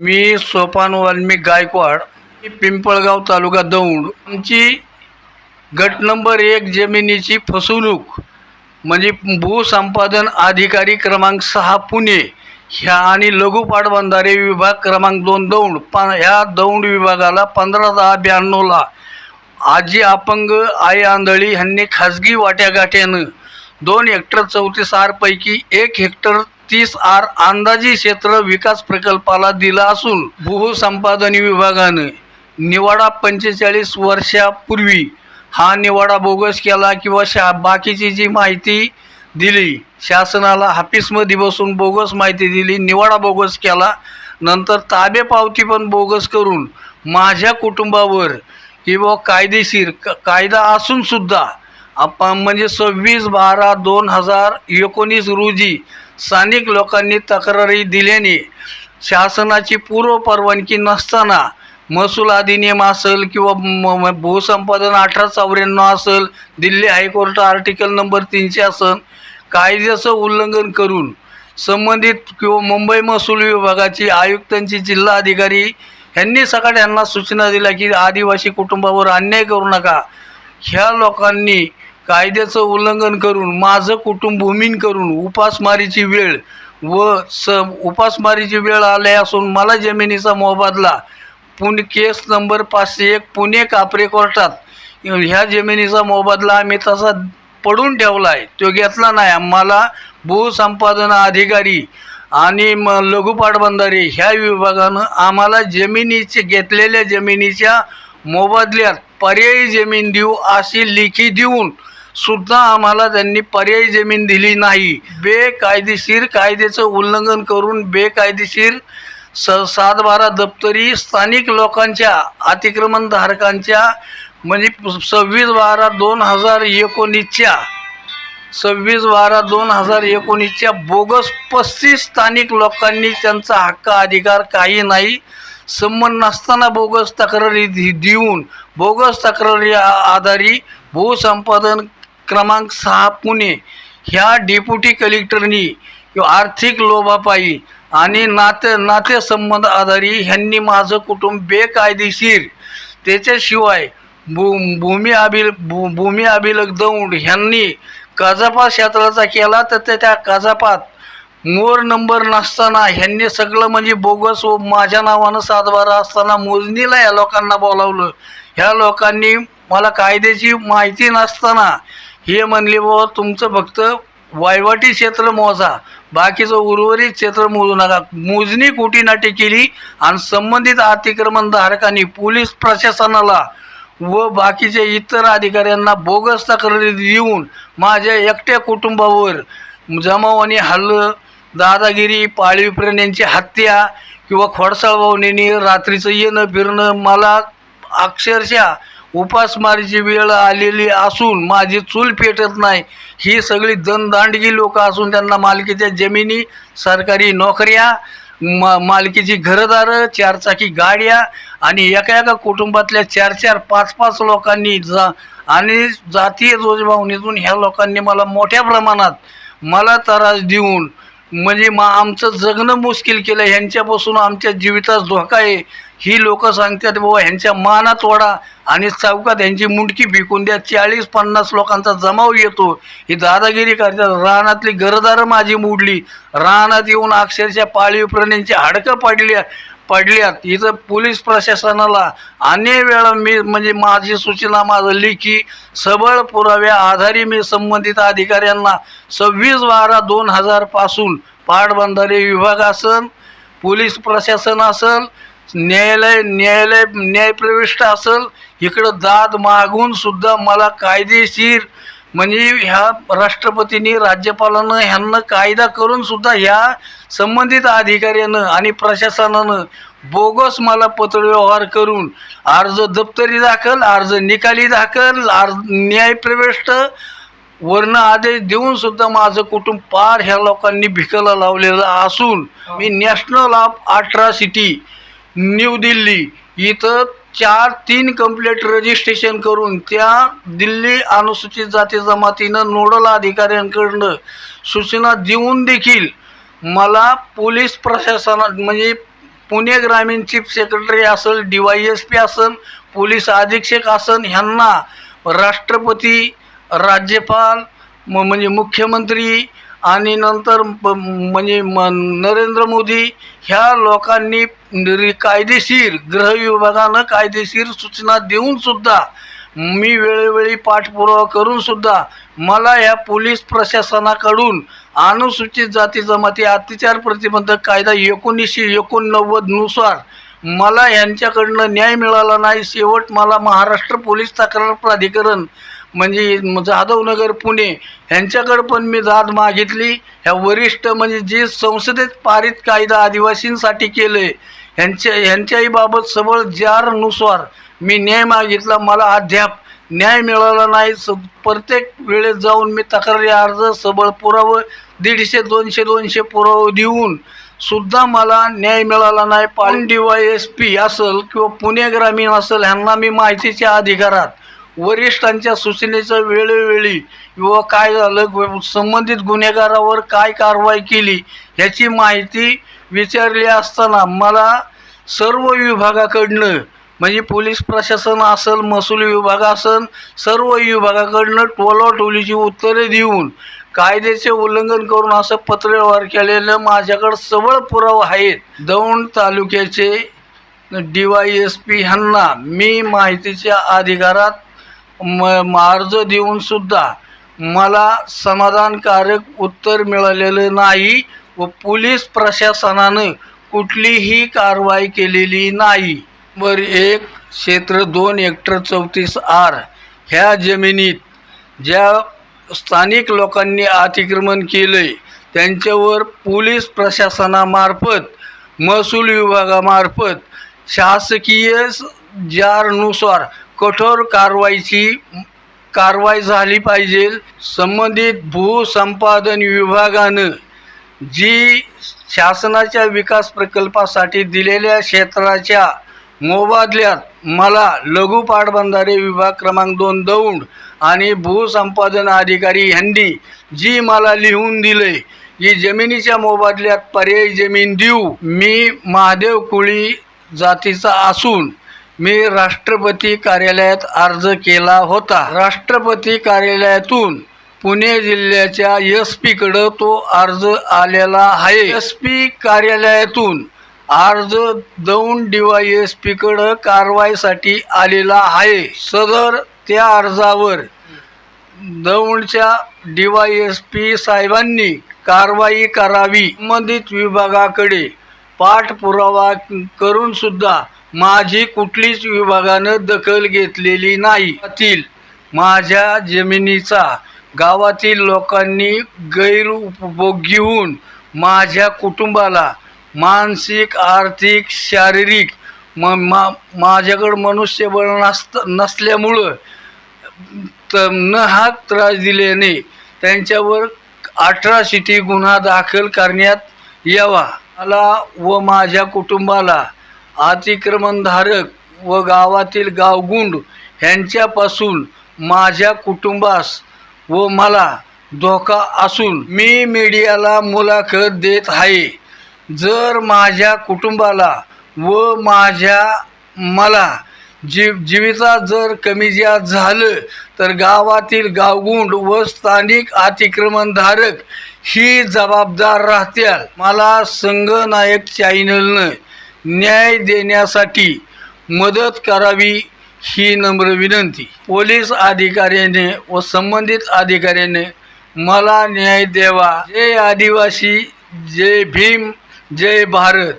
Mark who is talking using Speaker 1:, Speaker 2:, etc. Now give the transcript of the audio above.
Speaker 1: मी सोपान वाल्मिक गायकवाड पिंपळगाव तालुका दौंड. आमची गट नंबर एक जमिनीची फसवणूक म्हणजे भूसंपादन अधिकारी क्रमांक सहा पुणे ह्या आणि लघु पाटबंधारे विभाग क्रमांक दोन दौंड. प ह्या दौंड विभागाला पंधरा दहा ब्याण्णवला आजी अपंग आई आंधळी ह्यांनी खाजगी वाट्यागाट्यानं दोन हेक्टर चौतीस आरपैकी एक हेक्टर तीस आर अंदाजी क्षेत्र विकास प्रकल्पाला दिला असून भूसंपादन विभागानं निवाडा पंचेचाळीस वर्षापूर्वी हा निवाडा बोगस केला किंवा शा बाकीची जी माहिती दिली शासनाला हाफिसमध्ये बसून बोगस माहिती दिली निवाडा बोगस केला नंतर ताबे पावती पण बोगस करून माझ्या कुटुंबावर किंवा कायदेशीर क कायदा असूनसुद्धा आपण म्हणजे सव्वीस बारा दोन हजार एकोणीस रोजी स्थानिक लोकांनी तक्रारी दिल्याने शासनाची पूर्व परवानगी नसताना महसूल अधिनियम असेल किंवा म भूसंपादन अठरा चौऱ्याण्णव असेल दिल्ली हायकोर्ट आर्टिकल नंबर तीनशे असेल कायद्याचं उल्लंघन करून संबंधित किंवा मुंबई महसूल विभागाची आयुक्तांची जिल्हा अधिकारी यांनी सकाळ यांना सूचना दिल्या की आदिवासी कुटुंबावर अन्याय करू नका. ह्या लोकांनी कायद्याचं उल्लंघन करून माझं कुटुंब भूमीन करून उपासमारीची वेळ व स उपासमारीची वेळ आली असून मला जमिनीचा मोबदला पुणे केस नंबर पाचशे एक पुणे कापरे कोर्टात ह्या जमिनीचा मोबदला आम्ही तसा पडून ठेवला आहे. तो घेतला नाही. आम्हाला भूसंपादन अधिकारी आणि म लघुपाटबंधारे ह्या विभागानं आम्हाला जमिनीचे घेतलेल्या जमिनीच्या मोबदल्यात पर्यायी जमीन देऊ अशी लिखी देऊन सुद्धा आम्हाला त्यांनी पर्यायी जमीन दिली नाही. बेकायदेशीर कायद्याचं उल्लंघन करून बेकायदेशीर स सातबारा दप्तरी स्थानिक लोकांच्या अतिक्रमणधारकांच्या म्हणजे सव्वीस बारा दोन हजार एकोणीसच्या सव्वीस बारा दोन हजार एकोणीसच्या बोगस पस्तीस स्थानिक लोकांनी त्यांचा हक्क अधिकार काही नाही. संबंध नसताना बोगस तक्रारी दि- देऊन बोगस तक्रारी आधारी भूसंपादन क्रमांक सहा पुणे. ह्या डेप्युटी कलेक्टरनी आर्थिक लोभापायी आणि नाते नातेसंबंध आधारी ह्यांनी माझं कुटुंब बेकायदेशीर. त्याच्याशिवाय भू भूमी अभिल भू भूमी अभिलक दौंड ह्यांनी काजापात क्षेत्राचा केला तर त्या त्या काजापात मोर नंबर नसताना ह्यांनी सगळं म्हणजे बोगस व माझ्या नावानं सातबारा असताना मोजणीला या लोकांना बोलावलं. ह्या लोकांनी मला कायद्याची माहिती नसताना हे म्हणले व तुमचं फक्त वायवाटी क्षेत्र मोजा. बाकीचं उर्वरित क्षेत्र मोजू नका. मोजणी कोटीनाटी केली आणि संबंधित अतिक्रमणधारकांनी पोलीस प्रशासनाला व बाकीच्या इतर अधिकाऱ्यांना बोगस तक्रारी देऊन माझ्या एकट्या कुटुंबावर जमावाने हल्लं दादागिरी पाळीव प्राण्यांची हत्या किंवा खोडसाळवावणीने रात्रीचं येणं फिरणं मला अक्षरशः उपासमारीची वेळ आलेली असून माझी चूल पेटत नाही. ही सगळी दणदांडगी लोक असून त्यांना मालकीच्या जमिनी सरकारी नोकऱ्या मा मालकीची घरदारं चारचाकी गाड्या आणि एका एका कुटुंबातल्या चार चार पाच पाच लोकांनी जा आणि जातीय जोजभावनेतून ह्या लोकांनी मला मोठ्या प्रमाणात मला त्रास देऊन म्हणजे मा आमचं जगणं मुश्किल केलं. ह्यांच्यापासून आमच्या जीवितास धोका आहे. ही लोक सांगतात बाबा ह्यांच्या मानात वडा आणि चौकात ह्यांची मुंडकी फेकून द्या. चाळीस पन्नास लोकांचा जमाव येतो. ही दादागिरी करतात. रानातली गरदारं माझी मोडली. रानात येऊन अक्षरशः पाळीव प्राण्यांची हाडकं पाडली. पडल्यात. इथं पोलीस प्रशासनाला अनेक वेळा मी म्हणजे माझी सूचना माझं लेखी सबळ पुराव्या आधारे मी संबंधित अधिकाऱ्यांना सव्वीस बारा दोन हजारपासून पाटबंधारे विभाग असन पोलीस प्रशासन असल न्यायालय न्यायालय न्यायप्रविष्ट असल इकडं दाद मागून सुद्धा मला कायदेशीर म्हणजे ह्या राष्ट्रपतींनी राज्यपालानं ह्यांना कायदा करून सुद्धा ह्या संबंधित अधिकाऱ्यानं आणि प्रशासनानं बोगस मला पत्रव्यवहार करून अर्ज दप्तरी दाखल अर्ज निकाली दाखल अर्ज न्यायप्रविष्ट वर्ण आदेश देऊन सुद्धा माझं कुटुंब पार ह्या लोकांनी भिकाला लावलेलं असून मी national of atrocity New Delhi इथं चार तीन कंप्लेंट रजिस्ट्रेशन करून त्या दिल्ली अनुसूचित जाती जमातीनं नोडल अधिकाऱ्यांकडनं सूचना देऊन देखील मला पोलीस प्रशासना म्हणजे पुणे ग्रामीण चीफ सेक्रेटरी असेल डी वाय एस पी असेल पोलीस अधीक्षक असन ह्यांना राष्ट्रपती राज्यपाल म म्हणजे मुख्यमंत्री आणि नंतर म्हणजे म नरेंद्र मोदी ह्या लोकांनी कायदेशीर गृह विभागानं कायदेशीर सूचना देऊनसुद्धा मी वेळोवेळी पाठपुरावा करूनसुद्धा मला ह्या पोलीस प्रशासनाकडून अनुसूचित जाती जमाती अत्याचार प्रतिबंधक कायदा एकोणीसशे एकोणनव्वदनुसार मला यांच्याकडनं न्याय मिळाला नाही. शेवट मला महाराष्ट्र पोलीस तक्रार प्राधिकरण म्हणजे जाधवनगर पुणे ह्यांच्याकडं पण मी दाद मागितली. ह्या वरिष्ठ म्हणजे जे संसदेत पारित कायदा आदिवासींसाठी केलं आहे ह्यांच्या ह्यांच्याही बाबत सबळ जारनुसार मी न्याय मागितला. मला अद्याप न्याय मिळाला नाही. स प्रत्येक वेळेस जाऊन मी तक्रारी अर्ज सबळ पुरावं दीडशे दोनशे दोनशे पुरावं देऊन सुद्धा मला न्याय मिळाला नाही. पाल डी वाय एस पी असेल किंवा पुणे ग्रामीण असेल ह्यांना मी माहितीच्या अधिकारात वरिष्ठांच्या सूचनेचा वेळोवेळी व काय झालं? संबंधित गुन्हेगारावर काय कारवाई केली? ह्याची माहिती विचारली असताना मला सर्व विभागाकडनं म्हणजे पोलीस प्रशासन असेल महसूल विभाग असेल सर्व विभागाकडनं टोलाटोलीची उत्तरे देऊन कायद्याचे उल्लंघन करून असं पत्रव्यवहार केलेलं माझ्याकडं सबळ पुरावा आहेत. दौंड तालुक्याचे डी वाय एस पी ह्यांना मी माहितीच्या अधिकारात म मार्ज अर्ज देऊन सुद्धा मला समाधानकारक उत्तर मिळालेलं नाही व पोलीस प्रशासनानं कुठलीही कारवाई केलेली नाही. बर एक क्षेत्र दोन हेक्टर चौतीस आर ह्या जमिनीत ज्या स्थानिक लोकांनी अतिक्रमण केलं आहे त्यांच्यावर पोलीस प्रशासनामार्फत महसूल विभागामार्फत शासकीय जारनुसार कठोर कारवाईची कारवाई झाली पाहिजे. संबंधित भूसंपादन विभागानं जी शासनाच्या विकास प्रकल्पासाठी दिलेल्या क्षेत्राच्या मोबादल्यात मला लघु पाटबंधारे विभाग क्रमांक दोन दौंड आणि भूसंपादन अधिकारी यांनी जी मला लिहून दिले की जमिनीच्या मोबादल्यात पर्यायी जमीन देऊ मी महादेव कुळी जातीचा असून मी राष्ट्रपती कार्यालयात अर्ज केला होता. राष्ट्रपती कार्यालयातून पुणे जिल्ह्याच्या एस पीकडं तो अर्ज आलेला आहे. एस पी कार्यालयातून अर्ज दौंड डी वाय एस पीकडं कारवाईसाठी आलेला आहे. सदर त्या अर्जावर दौंडच्या डी वाय एस पी साहेबांनी कारवाई करावी. संबंधित विभागाकडे पाठपुरावा करूनसुद्धा माझी कुठलीच विभागानं दखल घेतलेली नाही. तील माझ्या जमिनीचा गावातील लोकांनी गैरउपभोग घेऊन माझ्या कुटुंबाला मानसिक आर्थिक शारीरिक म मा माझ्याकडं मनुष्यबळ नसत नसल्यामुळं त न हा त्रास दिल्याने त्यांच्यावर अठरा सिटी गुन्हा दाखल करण्यात यावा. मला व माझ्या कुटुंबाला अतिक्रमणधारक व गावातील गावगुंड ह्यांच्यापासून माझ्या कुटुंबास व मला धोका असून मी मीडियाला मुलाखत देत आहे. जर माझ्या कुटुंबाला व माझ्या मला जीव जीविता जर कमी ज्या झालं तर गावातील गावगुंड व स्थानिक अतिक्रमणधारक ही जबाबदार राहत्याल. मला संगनायक चॅनलनं न्याय देण्यासाठी मदत करावी ही नम्र विनंती. पोलीस अधिकाऱ्याने व संबंधित अधिकाऱ्याने मला न्याय द्यावा. जय आदिवासी जय भीम जय भारत.